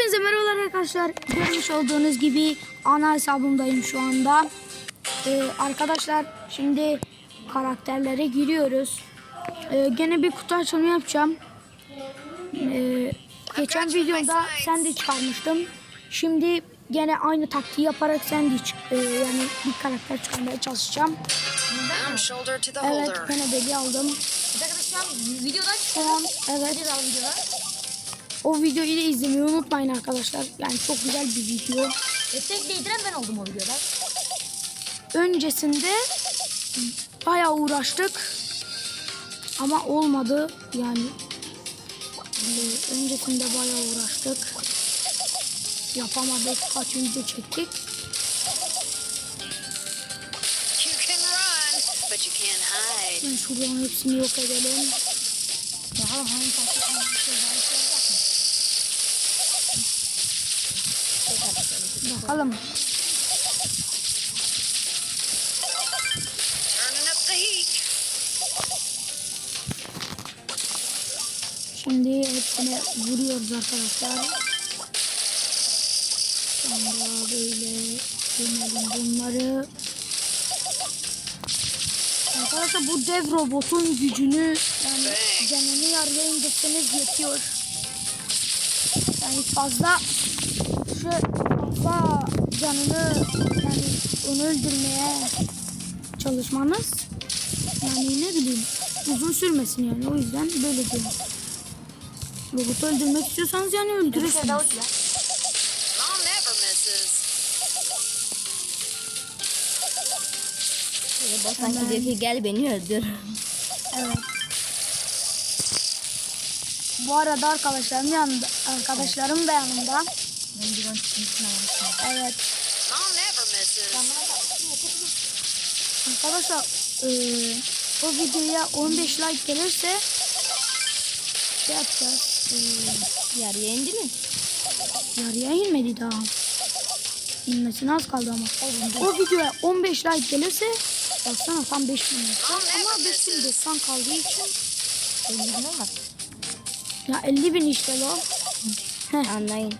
Hepinize merhabalar arkadaşlar. Görmüş olduğunuz gibi ana hesabımdayım şu anda. Ee, arkadaşlar şimdi karakterlere giriyoruz. Ee, gene bir kutu açılımı yapacağım. Ee, geçen videomda sandwich çıkarmıştım. Şimdi gene aynı taktiği yaparak sandwich e, yani bir karakter çıkarmaya çalışacağım. Evet gene deli aldım. Arkadaşlar videodan Şu an evet çıkıyor videoda. O videoyu da izlemeyi unutmayın arkadaşlar. Yani çok güzel bir video. Ve tek değdiren ben oldum o videoda. öncesinde bayağı uğraştık ama olmadı yani öncesinde bayağı uğraştık yapamadık kaç video çektik ben şuradan hepsini yok edelim Bakalım hangi hangi şey var. Bakalım. Şimdi hepsine vuruyoruz arkadaşlar. Sonra böyle gömelim bunları. Arkadaşlar bu dev robotun gücünü yani canını yarıya indirseniz yetiyor. Yani fazla şu fazla canını yani onu öldürmeye çalışmanız yani ne bileyim uzun sürmesin yani o yüzden böyle diyorum. Robotu öldürmek istiyorsanız yani öldürürsünüz. Bak sanki diyor ki gel beni öldür. Evet. Bu arada arkadaşlarım yanında, arkadaşlarım da yanımda. Ben bir çıkmışsın ama. Evet. Arkadaşlar eee o videoya 15 like gelirse şey yapacağız. Eee Yarıya indi mi? yarıya inmedi daha. İnmesine az kaldı ama. O videoya 15 like gelirse baksana tam 5000 like. Ama 5090 kaldığı için 50 bin olmaz. ya 50 bin işte lo. Anlayın.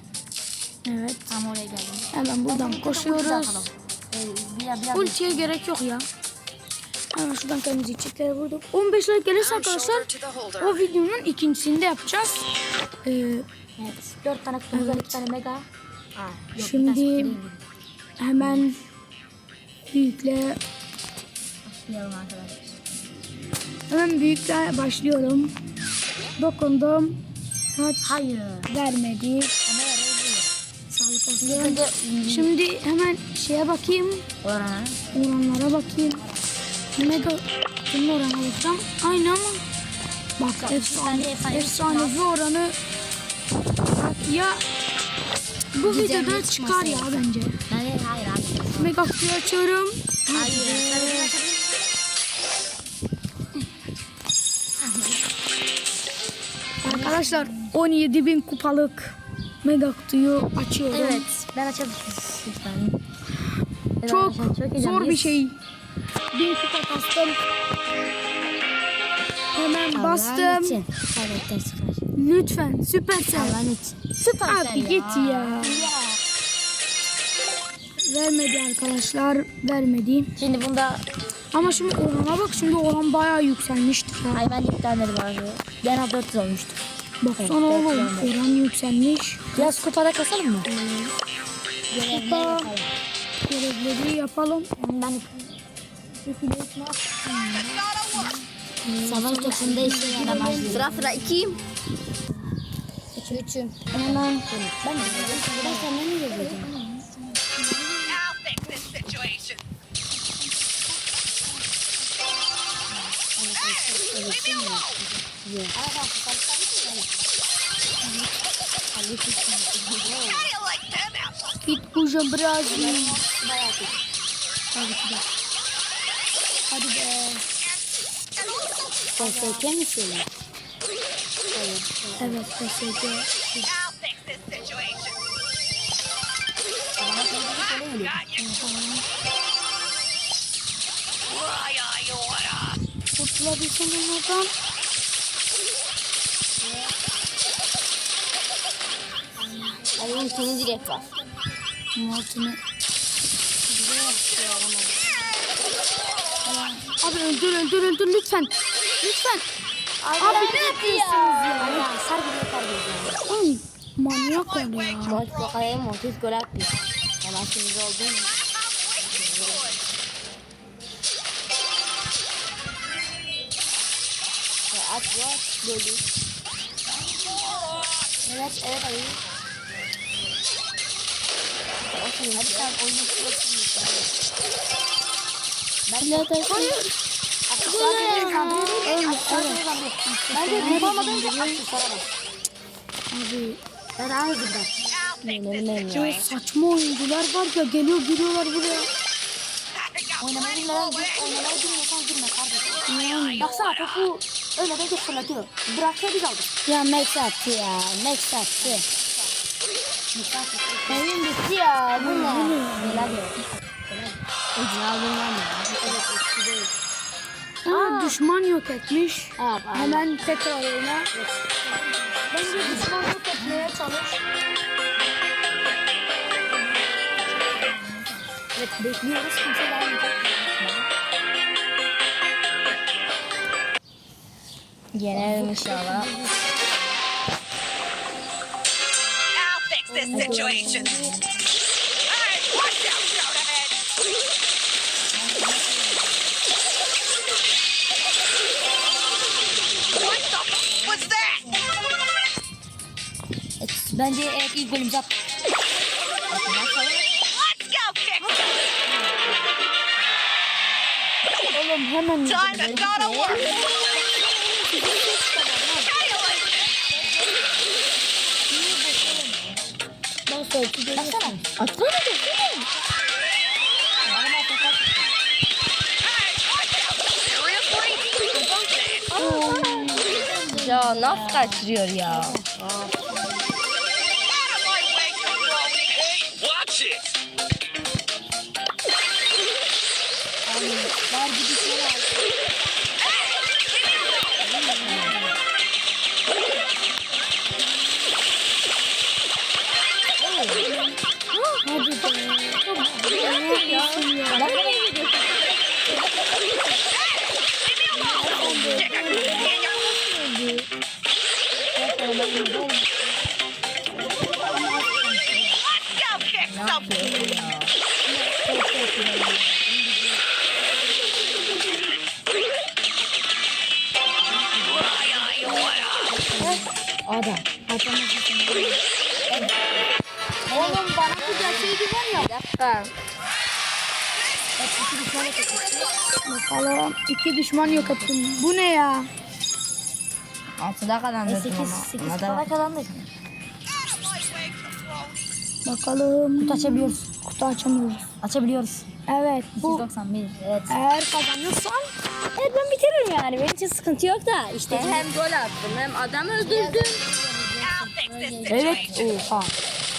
Evet. Tam oraya geldim. Hemen buradan koşuyoruz. Ee, biraz biraz. Ultiye gerek yok ya. Hemen şuradan kırmızı çiçekleri vurduk. 15 like gelirse arkadaşlar o videonun ikincisini de yapacağız. Ee, Evet. 4 tane kutu Evet. 2 tane mega. Aa, yok, Şimdi- hemen büyükle Başlayalım arkadaşlar. hemen büyükle başlıyorum. Dokundum. Kaç Hayır. vermedi. Değil. Önce Şimdi hemen şeye bakayım. Orana. Oranlara bakayım. Mega kimin oranı bakacağım. Aynı ama bak efsane, efsane efsanevi oranı ya bu videoda çıkar ya bence. Hayır hayır abi. Mega kutuyu açıyorum. Hayır. Arkadaşlar 17.000 kupalık mega kutuyu açıyorum. Evet. Ben açabilirim. Lütfen. Evet Çok arkadaşlar, zor bir şey. 1000 kupa bastım. Hemen Allah'ın bastım. için. Kaybettin sıfır. Lütfen süpersel. Allah'ın için. Süper Abi git ya. Vermedi arkadaşlar. Vermedi. Şimdi bunda Ama şimdi orana bak şimdi oran bayağı yükselmiştir. Ha. hayvan iptalleri vardı. Genel 400 olmuştu. Baksana Evet, oğlum evet. oran yükselmiş. Biraz kupada kasalım mı? Kupa görevleri yapalım. Ben Savaş topunda işe yaramaz. Sıra sıra ikiyim. Üçüm. Hemen. Ben de Ben senden mi yazıyordum? I'll fix this situation. Git kuca biraz. Bayağı kötü. Hadi ki de. Hadi be. PSK mi söylüyor? Evet PSG. I'll fix Ultimi direkt bas. Multini. Abi öldür öldür öldür lütfen. Lütfen. Abi ne yapıyorsunuz ya? Ya sar gibi yapar biz ya. Ay manyak ya. Maç bakaya montiz gol atıyor. Hemen şimdi oldu mu? At at böyle. Evet evet ayı. Hadi sen oyunu kurasın. Ben de atarsın. Ben de yapamadan önce aksesuara bas. Abi Ben ağzımdan. ya saçma oyuncular var ya geliyor giriyorlar buraya. Oynamayı bilmeden gir, oynamayı bilmiyorsan girme kardeşim. Yani. Baksana topu öyle de fırlatıyor. Bırakıyor biz aldık. Ya Max attı ya. Max attı. Oyun bitti ya. Bu ne? Neler? Ucunu aldım ben ya. Evet, eksi değil. Aa, düşman yok etmiş. Evet. Hemen tekrar oyna. Bence düşman yok etmeye çalış. Evet, bekliyoruz. Kimse gelmeyecek. Yenerim inşallah. This situation. Alright, watch out, shout. What the f- was that? Evet, bence evet ilk golümüzü attık. Let's go. Oğlum hemen Time to go to work. Nasıl oldu? Baksana. Atsana da. Ya nasıl kaçırıyor ya? Watch it! Hadi Ada. Oğlum bana bu gerçeği var ya. Dakika. Bakalım iki düşman yok ettim. Bu ne ya? Altıda kazandık 8 ama. 8 Ona da para var. Bakalım. Kutu açabiliyoruz. Kutu açamıyoruz. Açabiliyoruz. Evet bu 291. Evet. eğer kazanırsan Evet ben bitiririm yani. Benim için sıkıntı yok da işte. hem gol attım hem adam öldürdüm. Evet. Oha.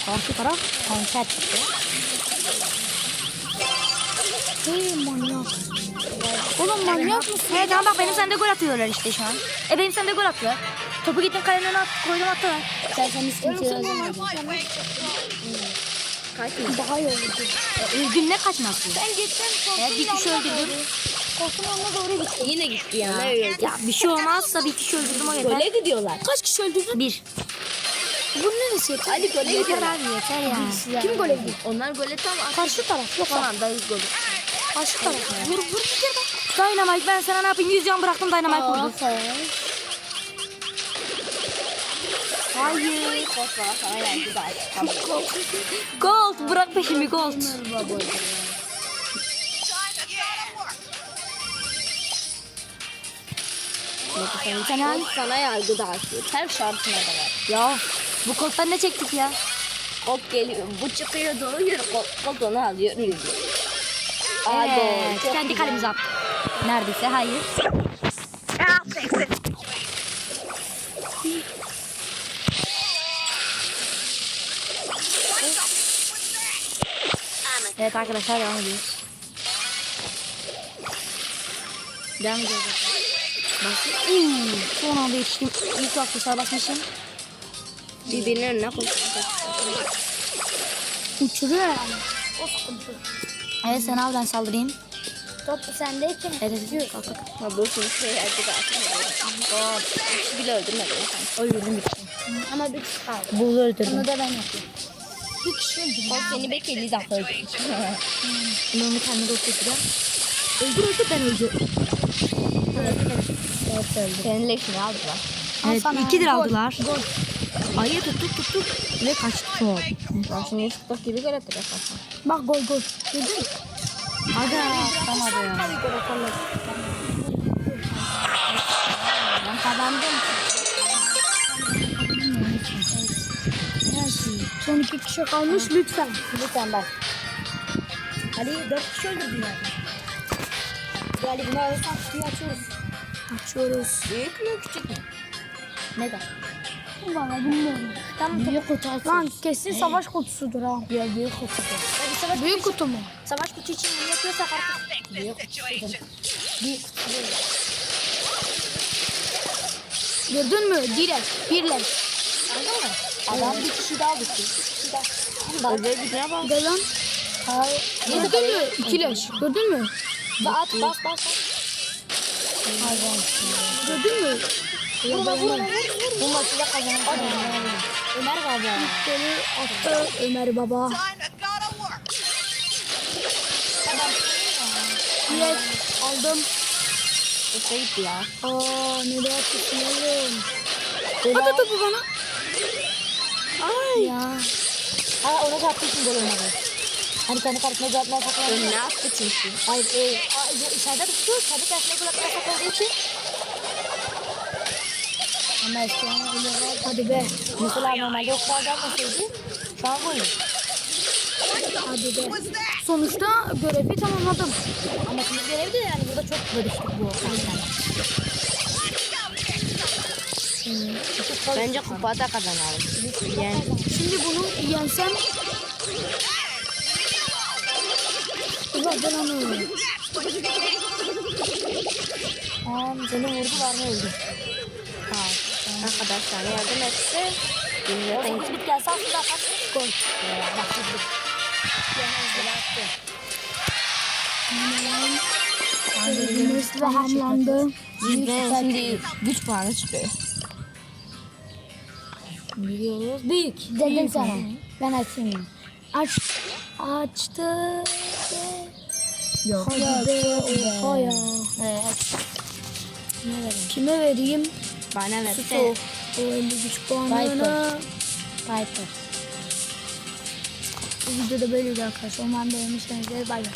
Karşı taraf konser çıktı. hey manyak. Oğlum manyak mısın? Evet ama bak benim sende gol atıyorlar işte şu an. E benim sende gol attılar. Topu gittim önüne at, koydum attılar. Sen sen sıkıntı yok. Kaçma. Daha iyi olurdu. Öldüm ne kaçması? Ben gittim Evet bir kişi öldürdüm. Koltuğun yanına doğru gittim. Yine gitti ya. Ya bir şey olmazsa bir kişi öldürdüm o yeter. Gole gidiyorlar. Kaç kişi öldürdün? Bir. Bunun neresi yeter? Hadi gole Yeter abi yeter ya. Kim gole gidiyor? Onlar gol etti ama Karşı taraf yok. Tamam dayı golü. Karşı taraf. Vur vur bir kere bak. Dynamite ben sana ne yapayım? 100 can bıraktım Dynamite vurdu. Hayır. Gold bırak peşimi gold. Sana, sana yargı dağıtıyor. Her şartına da var. Ya bu kolttan ne çektik ya? Kolt geliyor. Bu çıkıyor doğuyor. Kolt onu alıyor. Yürüyor. Evet. Kendi kalemize attık. Neredeyse hayır. Evet arkadaşlar devam ediyoruz. Devam ediyoruz. Bak. Hmm, son anda yetiştim. İlk aksesuar basmışım. Birbirinin önüne koyacak. Uçuruyor yani. O sıkıntı. Evet sen al ben saldırayım. Top sendeyken. Evet evet kalk kalk. Ha bu şimdi şey yerde zaten. Oh, hiç bile öldürmedi. Öldürdüm bir kişi. Ama bir kişi kaldı. Buğulu öldürdüm. Onu da ben yapayım. Bir kişi öldü. Bak seni belki 50 dakika öldürmüş. Ben onu kendime doktoracağım. Öldür öldür ben öldür. Evet öldü. Senin leşini aldılar. Evet sana. ikidir aldılar. Ayı tuttuk tuttuk ve kaçtı top. Ben şimdi tutak gibi gel atacak aslında. Bak gol gol. Gördün mü? Aga tutamadı ya. Son iki kişi kalmış lütfen. Lütfen bak. Ali dört kişi öldürdü yani. Ali bunu alırsan kutuyu açıyoruz. Açıyoruz. Büyük mü küçük mü? Neden? Valla bilmiyorum. Tam büyük kutu açıyoruz. Lan kesin savaş kutusudur ha. Ya büyük kutu. Hadi savaş, Büyük kutu mu? savaş kutu için bunu yapıyorsak artık. Büyük kutu. Büyük kutu. Gördün mü? Direkt. Birle. Adam bir kişi daha bitti. Kişi daha. Bak. Gel lan. Hayır. Gördün mü? İkileş. Gördün mü? At bas bas bas. Gördün mü? Vurma vurma vur. Bu maçı da kazanacak. Ömer baba. Seni attı Ömer Baba. Direkt aldım. Öte gitti ya. Aa nereye atıyorsun oğlum? At topu bana. Ay. Ya. Ha ona çarptığı için gol olmadı. Hani kendi karşısına gol atmaya saklandı. Önüne attı çünkü. Hayır, e, a, ya içeride tuttu. Kendi karşısına gol atmaya saklandığı için. Ama eskiden öyle var. Hadi be. Mesela normalde o kadar gelmeseydi şu an gol. Hadi be. Sonuçta görevi tamamladım. Ama şimdi görevi de yani burada çok bölüştük bu karşıdan. Bence kupa da kazanalım. Yani Şimdi bunu yensem Ulan ben onu öldüm. Aa, seni vurdular mı öldü? Ha, arkadaşlar yardım etse zaten sekiz bit gelse aslında kaç gol. Bak şimdi. Görevimiz tamamlandı. bizden şimdi güç puanı çıkıyor. Biliyoruz. Büyük. Dedim sana. Ben açayım. Aç. Açtı. Yok. Hadi be. Oha ya. Evet. Kime vereyim? Bana Su. verse O 50 güç puanını. Piper. Bu videoda böyleydi arkadaşlar. Umarım beğenmişsinizdir. Bay bay.